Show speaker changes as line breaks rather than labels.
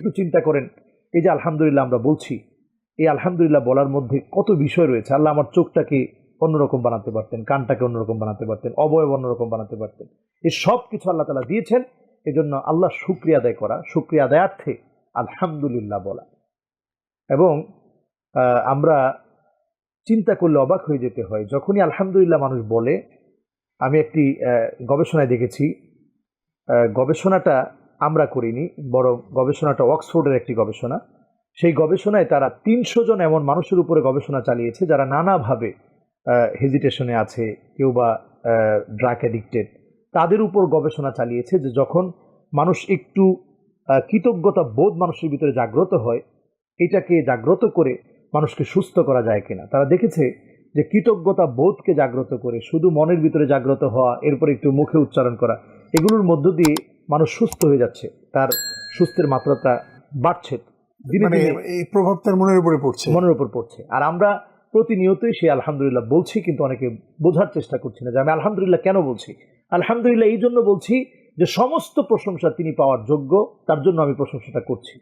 একটু চিন্তা করেন। এই যে আলহামদুলিল্লাহ আমরা বলছি, এই আলহামদুলিল্লাহ বলার মধ্যে কত বিষয় রয়েছে। আল্লাহ আমার চোখটাকে অন্যরকম বানাতে পারতেন, কানটাকে অন্যরকম বানাতে পারতেন, অবয়ব অন্যরকম বানাতে পারতেন। এই সব কিছু আল্লাহ তালা দিয়েছেন। এজন্য আল্লাহ শুক্রিয়া আদায় করা, শুক্রিয়া আদায়ার্থে আলহামদুলিল্লাহ বলা। এবং আমরা চিন্তা করলে অবাক হয়ে যেতে হয়, যখনই আলহামদুলিল্লাহ মানুষ বলে, আমি একটি গবেষণায় দেখেছি গবেষণাটা আমরা করিনি, বরং গবেষণাটা অক্সফোর্ডের একটি গবেষণা। সেই গবেষণায় তারা তিনশো জন এমন মানুষের উপরে গবেষণা চালিয়েছে যারা নানাভাবে হেজিটেশনে আছে, কেউ বা ড্রাগ অ্যাডিক্টেড তাদের উপর গবেষণা চালিয়েছে যে যখন মানুষ একটু কৃতজ্ঞতা বোধ মানুষের ভিতরে জাগ্রত হয়, এটাকে জাগ্রত করে মানুষকে সুস্থ করা যায় কিনা। তারা দেখেছে যে কৃতজ্ঞতা বোধকে জাগ্রত করে, শুধু মনের ভিতরে জাগ্রত হওয়া, এরপর একটু মুখে উচ্চারণ করা, এগুলোর মধ্য দিয়ে মানুষ সুস্থ হয়ে যাচ্ছে তার সুস্থের মাত্রাটা বাড়ছে
মানে এই প্রভাব তার মনের উপরে পড়ছে।
মনের উপর পড়ছে। আর আমরা প্রতিনিয়তই সেই আলহামদুলিল্লাহ বলছি কিন্তু অনেকে বোঝার চেষ্টা করছি না যে আমি আলহামদুলিল্লাহ কেন বলছি? আলহামদুলিল্লাহ এই জন্য বলছি যে সমস্ত প্রশংসা তিনি পাওয়ার যোগ্য তার জন্য আমি প্রশংসাটা করছি।